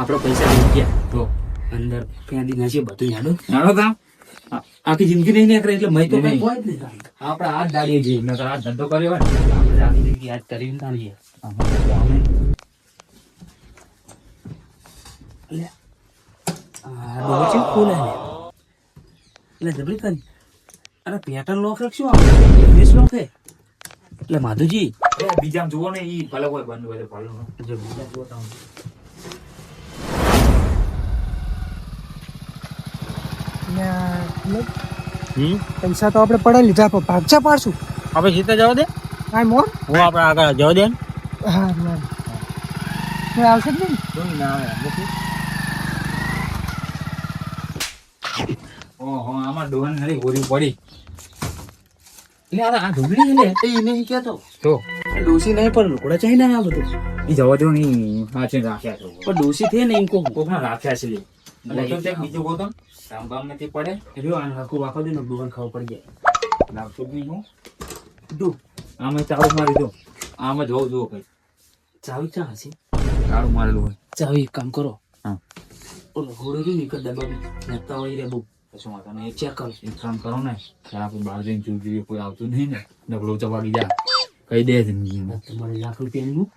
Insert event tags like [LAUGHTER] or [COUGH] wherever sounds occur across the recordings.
આપણો પૈસા લઈ ગયા. તો અંદર ફેંદી નાખીએ બધું યાડો હાલો તામ આખી જિંદગી નહીં નીકળે એટલે મય તો કઈ કોઈ જ નહીં. આપણે હાથ દાડીએ છીએ. નકર આ ધંધો કર્યો હોય. આપણે આખી જિંદગી યાદ કરીને તાણીએ લે છે ફૂલ હે એટલે જબરી કરી. અરે પેટર લોક રાખશું આપણે બેસ લોક હે એટલે માધુજી. એ બીજામાં જુઓ ને એ ભલે હોય બંધ હોય ભલે. જો બીજા જો તાવ પૈસા તો આપણે પડે લીધા પણ ભાગચા પાડશું. આપણે સીધા જવા દે? હા મોર? હું આપણે આગળ જવા દે હા હા. કોઈ આવશે જ નહીં? કોઈ ના આવે ઓહો આમાં ડોહન નડી ગોરી પડી. એટલે આ આ ઢોબળી છે ને એ નહીં કહેતો. તો? ડોસી નહીં પણ લુકડા ચાઈ ના આ બધું એ જવા દો નહીં હાચે રાખ્યા છો. પણ ડોસી થઈ ને એમ કોક કોક રાખ્યા છે. એટલે બીજું ગોતો રામ બામ નથી પડે? એટલે આને હરખું વાખો દે ને ડોહન ખાવ પડી જાય. લાવતો જ નહીં હું. દો આમાં ચાળું મારી દો આમાં જોઉં જુઓ કઈ ચાવી ચા હશે? ચાળું મારેલું હોય. ચાવી એક કામ કરો. હા. ઓલો ઘોડો રહ્યું નીકળ જ દબાવી. નેતા હોય રે બહુ. પછી વાંધો નહીં ચેક કરો. એક કામ કરો ને આપણે બહાર જઈને જોઈ જોઈએ કોઈ આવતું નહીં ને. ડબલો ચવાડી જા. કહી દે તમારે લાખ રૂપિયાનું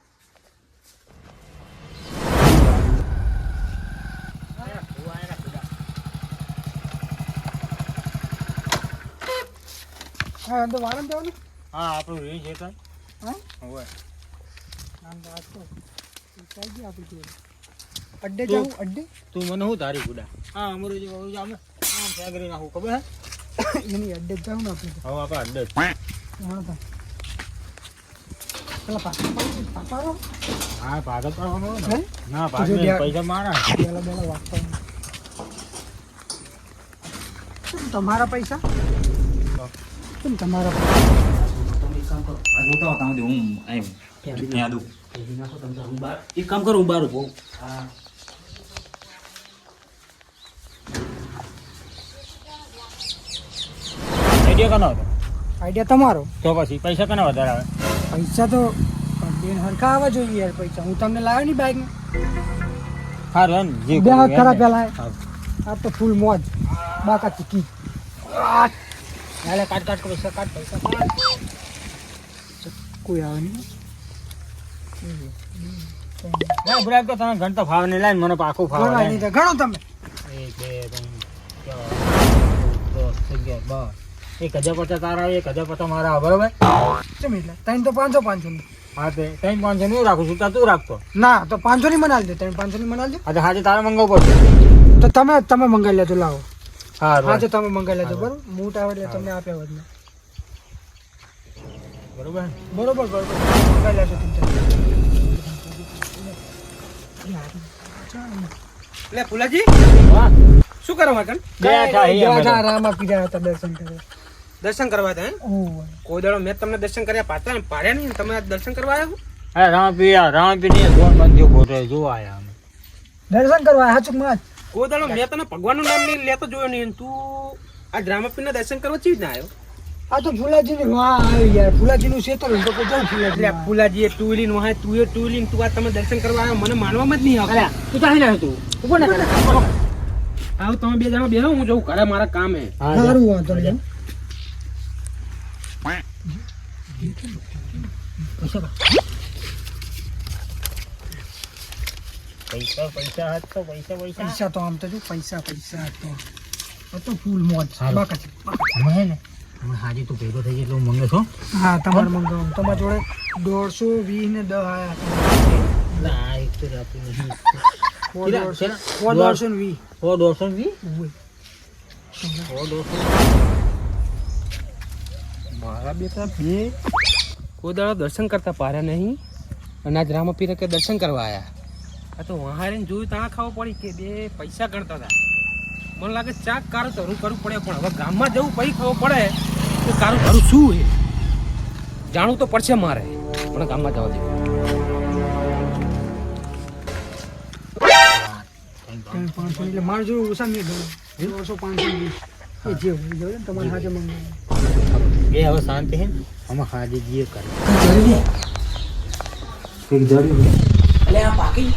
હા તો વારમ જવાનું? હા આપણું રીંછ છે તો હા? હોય. આમ તો આજ તો ચાઈ ગયા આપણી જોડે. અડ્ડે જાઉં અડ્ડે? તું મને હું તારી ગુડા? હા અમરું જે બાબુ આમ આમ ફેગરી નાખું ખબર હે? [COUGHS] એની અડ્ડે જાઉં ને આપણે હવે આપણે અડ્ડે. હા તો. પેલા હા ભાગત પડવાનો ને. બે- પૈસા મારા. બેલા વાગતા તમારા પૈસા? કેમ તમારા હો એમ. ત્યાં દઉં. એક કામ કરો હું બાર ઊભો હા. આઈડિયા કનો હતો? આઈડિયા તમારો? તો પછી પૈસા કને વધારે આવે? પૈસા તો બેન હરખા આવવા જોઈએ યાર પૈસા. હું તમને લાવ્યો નહીં બાઈક હા રન જે બે હાથ ખરા પેલા. આ તો ફૂલ મોજ. બાકા ચીકી. હાલે કાટ કાટ પૈસા કાટ પૈસા ચક્કુ આવે નહીં ના બરાબર તો તને ઘંટો ફાવ નહીં લાઈન મને પાકું નહીં તો ઘણો તમે. એક બે ત્રણ દસ અગિયાર બાર. એક હજાર પચાસ તારા એક હજાર પચાસ મારા બરોબર? ચમ એટલે? ત્રણ તો પાંચસો પાંચસો હા તે ત્રણ પાંચસો નું રાખું છું તું રાખતો ના તો પાંચસો ની મનાલ દે ત્રણ પાંચસો ની મનાલ દે. આજે હાજે તારે મંગાવવું પડશે. તો તમે તમે મંગાવી લેજો લાવો. હા હા તો તમે મંગાવી લેજો બરોબર? મૂટ આવે એટલે તમને આપ્યા હોત બરોબર? બરોબર બરોબર. મંગાવી લેજો તમે લે ફુલાજી. વાહ શું કરો માકન? બેઠા અહીં અમે તો. બેઠા આરામમાં પીધા હતા દર્શન કરે દર્શન કરવા હતા કોઈ દાડો મેં તમને દર્શન કર્યા પાતા ને પાડ્યા નહીં તમે આજ દર્શન કરવા આવ્યા હા રામપીયા રામપીની દોન બંધ્યો ખોટો જોવા આયા દર્શન કરવા હાચુકમાં કોઈ દાડો મેં તને ભગવાનનું નામ નહીં લેતો જોયો નહીં તું આ ડ્રામાપીના દર્શન કરવા ચીજ ના આવ્યો? આ તો ફુલાજીની વાહ આવી યાર ફુલાજીનું છે તો તો કોઈ જાઉં એટલે ફુલાજી. આ ફુલાજીએ ટુ વ્હીલ વહાય તું એ ટુ વ્હીલ તું આ તમે દર્શન કરવા આવ્યો? મને માનવામાં જ નહીં આવતું. તું ચાલી ના તું ઊભો ના કરે. આવ તમે બે જણા બેહો હું જઉં ઘરે મારા કામ. હે સારું વાંધો નહીં. પૈસા પૈસા પૈસા તો પૈસા પૈસા. પૈસા તો આમ તો જો પૈસા પૈસા હતો તો ફૂલ મોજ. બાકા છે. હે ને? અમે હાજી તું ભેગો થઈ એટલે હું મંગે છો હા. તમારે મંગાવું. તમારા જોડે દોઢસો વીસ ને દસ આયા ના એક તો આપી નહીં સો? દોઢસો કેટલા? સો દોઢસો ને વીસ. સો દોઢસો ને વીસ? સો દોઢસો. મારા બેટા બે. કોઈ દાડો દર્શન કરતા પાર્યા નહીં. અને આજ રામપીરા કે દર્શન કરવા આવ્યા આ તો વહારીને જોયું ત્યાં ખાવું પડી કે બે પૈસા ગણતા હતા. મને લાગે ચાક કારું ધરું કરવું પડે પણ હવે ગામમાં જવું પછી ખબર પડે કે કારું ધરું શું છે. જાણવું તો પડશે મારે પણ ગામમાં જવા દેવું પાંચસો એટલે મારે ઓછા પાંચસો એ જે હોય તમારે મંગાવું એ હવે શાંતિ હે ને? અમે હાજે જીએ કરે એટલે આ પાકી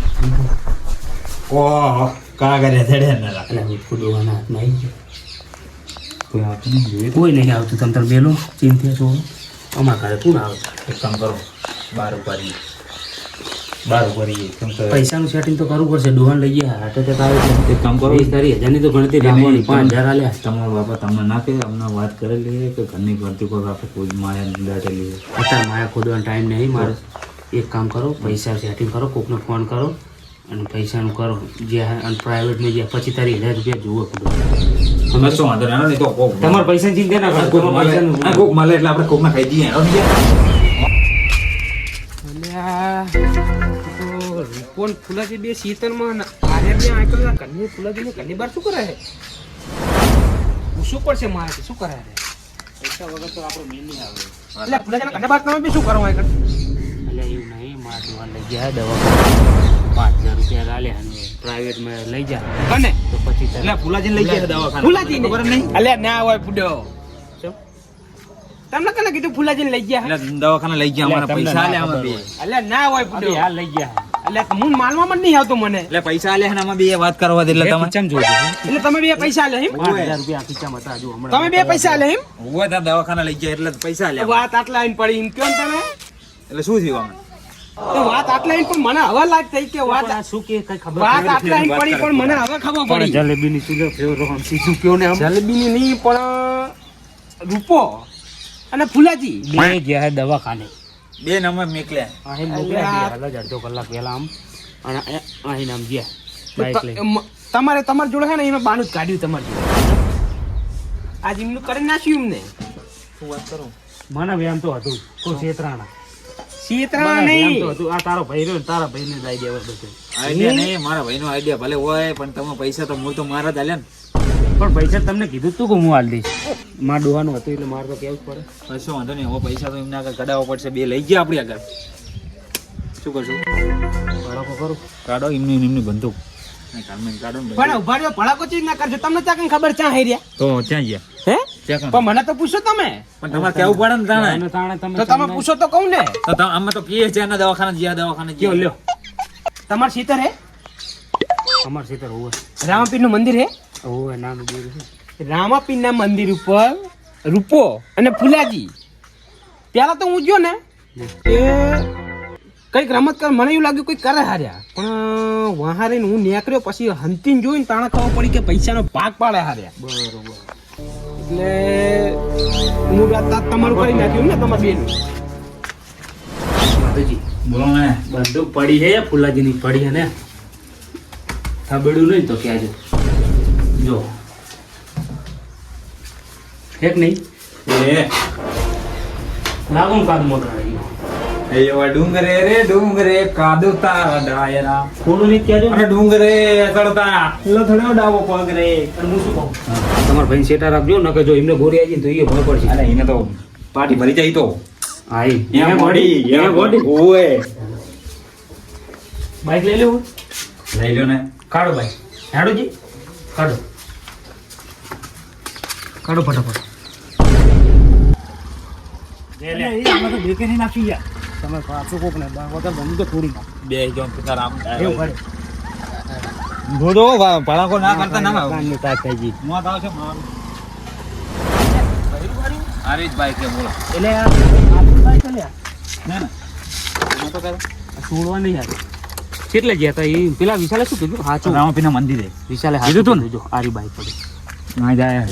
ઓહ કાગરે ચડે ને લા. એટલે હું ખુદવાના હાથમાં આવી ગયો કોઈ આવતું નહીં જોઈએ તો કોઈ નહીં આવતું તમે તમે બેલો ચિંતા છો અમારા ઘરે કોણ આવે એક કામ કરો બાર ઉપાડીએ બાર ઉપાડીએ કેમ કે પૈસાનું સેટિંગ તો કરવું પડશે ડોહાન લઈ ગયા હાર્ટ એટેક આવે છે. એક કામ કરો. વીસ તારીખ હજારની તો ગણતરી રાખવાની પાંચ હજાર આલ્યા. તમારા બાપા તમને ના કહે અમને વાત કરેલી છે કે ઘરની ગણતરી પર આપણે કોઈ માયા દાટેલી છે? અત્યારે માયા ખોદવાનો ટાઈમ નહીં મારે. એક કામ કરો પૈસા સેટિંગ કરો કોકને ફોન કરો અને પૈસાનું કરો. જે અને પ્રાઇવેટમાં જે પછી તારી હજાર રૂપિયા જુઓ શું તમારે પૈસાની ચિંતા ના કરો કોક મળે. કોક મળે એટલે આપણે કોકમાં ખાઈ દઈએ. કોણ ફુલાજી બે શીતળમાં આર્યા બે આંકડા કન્યા ફુલાજીને કન્યા બાર શું કરે છે? પૂછવું પડશે મારે શું કરે પૈસા વગર તો આપણો મેન નહીં આવે. એટલે ફુલાજીને કન્યા બાર તમે બી શું કરો એટલે એવું નહીં મારે લઈ ગયા દવા પાંચ હજાર રૂપિયા લાલ્યા અને પ્રાઇવેટમાં લઈ જા કને તો પછી એટલે ફુલાજી લઈ ગયા દવાખાને ફુલાજી ખબર નહીં? અલ્યા ના હોય ફુડો. તમને કને કીધું ફુલાજી લઈ ગયા? એટલે દવાખાને લઈ ગયા અમારા પૈસા લે અમે બે. હોય. ના હોય ફુડો. હા લઈ ગયા. એટલે હું માલવામાં નહીં આવતો મને. એટલે પૈસા લે અમે બે વાત કરવા દે એટલે તમે ચમ જોજો. એટલે તમે બે પૈસા લે એમ? પાંચ હજાર રૂપિયા ખીચામાં હતા હજુ હમણાં તમે બે પૈસા લે એમ? હોય દવાખાના લઈ ગયા એટલે પૈસા આલ્યા. વાત આટલા આઈને પડી એમ કેમ તમે? એટલે શું થયું અમે તો વાત આટલા પણ મને હવે લાગ થઈ કે વાત શું કે કઈ ખબર વાત આટલા પડી પણ મને હવે ખબર પડી. જલેબીની સુગર ફેવરો આમ સીધું કયો ને આમ? જલેબીની નહીં પણ રૂપો અને ફુલાજી. બે ગયા દવાખાને. બે નંબર મેકલ્યા અહીં મોકલ્યા બે હાલ જ અડધો કલાક પહેલા આમ. અને અહીં આમ ગયા તમારે તમારી જોડે છે ને એમાં બાનું જ કાઢ્યું તમારી જોડે. આજ એમનું કરી નાખ્યું એમને. શું વાત કરું? મને વ્યાયામ તો હતું. કોઈ છેતરાણા તો આ તારો ભાઈ રહ્યો ને તારા ભાઈને જ આવી બધું. આઈડિયા નહીં મારા ભાઈનો આઈડિયા ભલે હોય પણ તમે પૈસા તો મૂળ તો મારા જ ને. પણ પૈસા તમને કીધું તું કે હું હાલ દઈશ. માર ડોવાનું હતું એટલે મારે તો કેવું જ પડે. કશો વાંધો નહીં હવે પૈસા તો એમના આગળ કઢાવવા પડશે. બે લઈ ગયા આપણી આગળ. શું કરશું? ભડાકો કરું. કાઢો એમની એમની બંદૂક કાઢો ને પણ ઊભા રહ્યો ભડાકો ચીજ ના કરજો. તમને ત્યાં કઈ ખબર ચા હેર્યા તો ત્યાં ગયા. હે? પણ મને તો પૂછો તમે. પણ તમારે કેવું પડે ને જાણે તમે તો તમે પૂછો તો કહું ને. તો અમે તો કીએ છે એના દવાખાના જ્યાં દવાખાને કયો લ્યો. તમાર સીતર હે? અમાર સીતર હોવે રામાપીરનું મંદિર હે? હોવે નામ રામાપીર ના મંદિર ઉપર રૂપો અને ફુલાજી. પેલા તો હું ગયો ને. એ કંઈક રમત કર મને એવું લાગ્યું કોઈ કરે હાર્યા. પણ વહાં રહીને હું નીકળ્યો પછી હંતીને જોઈને તાણે ખબર પડી કે પૈસાનો ભાગ પાડે હાર્યા. બરોબર. એટલે હું રાત તમારું કરી નાખ્યું ને તમારા બેન. માતાજી બોલો ને બંદૂક પડી છે ફુલાજીની પડી છે ને? થબડું નહીં તો કહેજો જો. એક નહીં? એ લાગુ કાદ. એ એવા ડુંગરે રે ડુંગરે કાદુ ડાયરા. થોડું નહીં કહેજો અરે ડુંગરે ચડતા લથડ્યો ડાબો પગ રે અને હું શું કહું? તમારા ભાઈ સેટા રાખજો નકર જો એમને ગોરી આવી તો એ ભય પડશે. અરે એને તો પાટી ભરી જાય તો. આઈ એમ બોડી એમ બોડી ઓએ બાઈક લઈ લેવું લઈ લ્યો ને. કાઢો બાઈક. હેડોજી. કાઢો. કાઢો ફટાફટ. તમે પાછું કોક ને વગર બંધ તો થોડી ના બે જણ પિતા રામ એવું કરે ધોડો ભડાકો ના કરતા ના કાનની થઈ ગઈ. મોત આવશે મારું. બાઈક છે બોલો. એટલે આ ભાઈ લ્યા? ના ના. એમાં તો કરે છોડવા નહીં યાર કેટલે ગયા એ પેલા વિશાલે શું કીધું? હાચું. રામપીના મંદિરે. વિશાલે કીધું તું ને? જો આરી બાઈક પડી. ના જાય.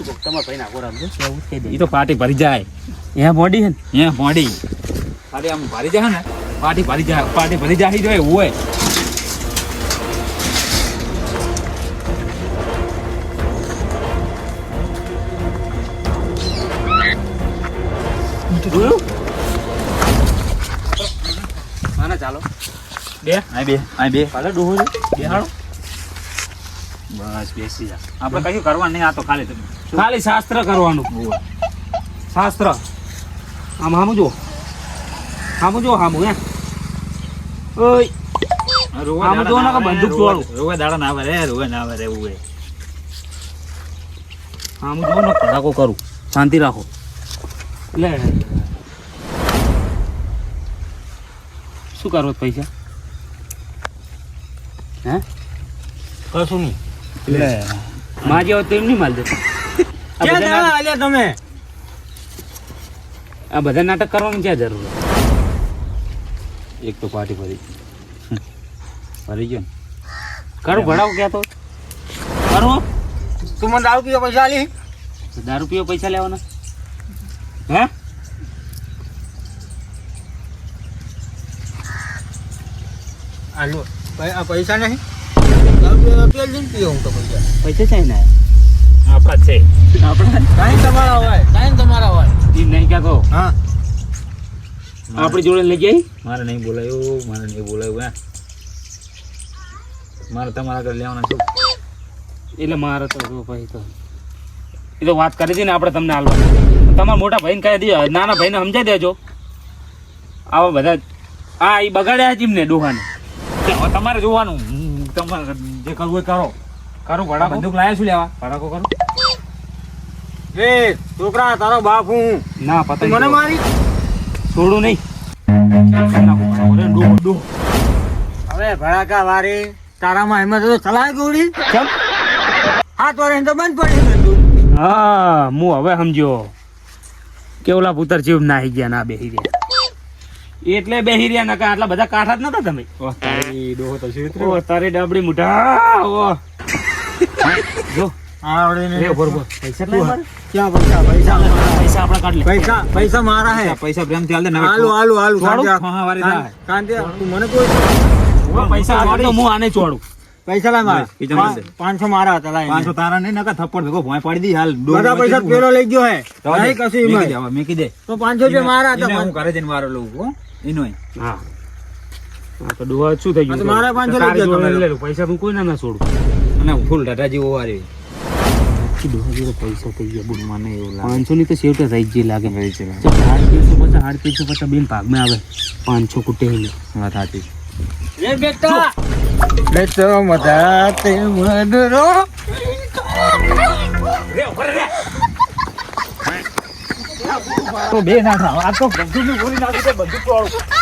શું કહું તમારા એવું કહી એ તો પાટી ભરી જાય. અહીંયા એ બોડી છે ને? અહીંયા મોડી. પાટી આમ ભરી જાય ને પાટી ભરી જાય પાટી ભરી જાય જોઈએ હોય. જોયું? ના ચાલો. બે? આ બે આ બે. પાછળ ડોહો છે. બેહાડો બસ બેસી જા. આપણે કશું કરવા નહીં આ તો ખાલી ખાલી શાસ્ત્ર કરવાનું. શાસ્ત્ર. આમ હામું જો હામું જુઓ હામું હે. ઓય. આમ જો ને બંદૂક છોડું. રોવે દાડા ના આવે રે રોવે ના આવે રે એવું ને. ધડાકો કરું. શાંતિ રાખો. એટલે શું કરો પૈસા? હે? કશું નહીં. માં જેવો તેમ નહીં માલ દેતો ક્યાં આલ્યા તમે? આ બધા નાટક કરવાની ક્યાં જરૂર એક તો પાર્ટી ભરી ભરી ગયો ને. કરું ભણાવ ક્યાં તો? કરું? તું મને દારૂ પીવા પૈસા આલી? દારૂ પીવા પૈસા લેવાના. હે? આલો આ પૈસા નહીં? હું ને આપણા હા જોડે લઈ જઈ મારે નહીં બોલાયું મારે નહીં બોલાયું હે મારે તમારા ઘરે લેવાના છો એટલે મારે તો ભાઈ તો એ તો વાત કરી હતી ને આપણે તમને હાલવા તમારા મોટા ભાઈને કહી દે નાના ભાઈને સમજાઈ દેજો આવા બધા આ એ બગાડ્યા છે એમને ડોહાને તમારે જોવાનું. તમારે જે કરવું એ કરો. કરો આ બંદૂક લાયા શું લેવા? ભડાકો કરો. એ છોકરા તારો બાપ હું. ના તું પતા મને મારી? છોડું નહીં. હવે ભડાકા વારી તારામાં હિંમત તો ચલાય ગોળી. ચમ. વારે તો બંધ પડી હા હું હવે સમજ્યો. કેવલા પુતર જીવ નાહી ગયા ના બેહી રહ્યા. એટલે બેહી રહ્યા નકા આટલા બધા કાઠા જ નતા તમે. ઓહ, તારી ડોહો તો છે તારી ડાબડી ઓ. જો. પાંચસો મારા હતા પાંચસો તારા નહીં નકા થપ્પડ ભેગો ભાઈ પાડી દી હાલ બધા પૈસા પેલો લઈ ગયો હે. કશું મેકી. દે તો પાંચસો રૂપિયા મારા હતા હું ઘરે જઈને મારો લઉં હો એનોય. હા. હા તો ડોહા શું થઈ ગયું મારા પાંચ લઈ લો. પૈસા હું કોઈ ના છોડું? અને ફૂલ ટાટા જેવો વારે ડોહા જોડે પૈસા થઈ ગયા બોલ મને એવું લાગે. પાંચસો ની તો સેવટે રહી જ જે લાગે. રહી છે. સાડી ત્રણસો પચાસ સાડી ત્રણસો પચાસ બેન ભાગમાં આવે. પાંચસો કુટે વાત સાચી. એ બેટા! બેટો મધા તે મધુરો તો બે ના ખાવ આ તો બધું બોલી નાખી તો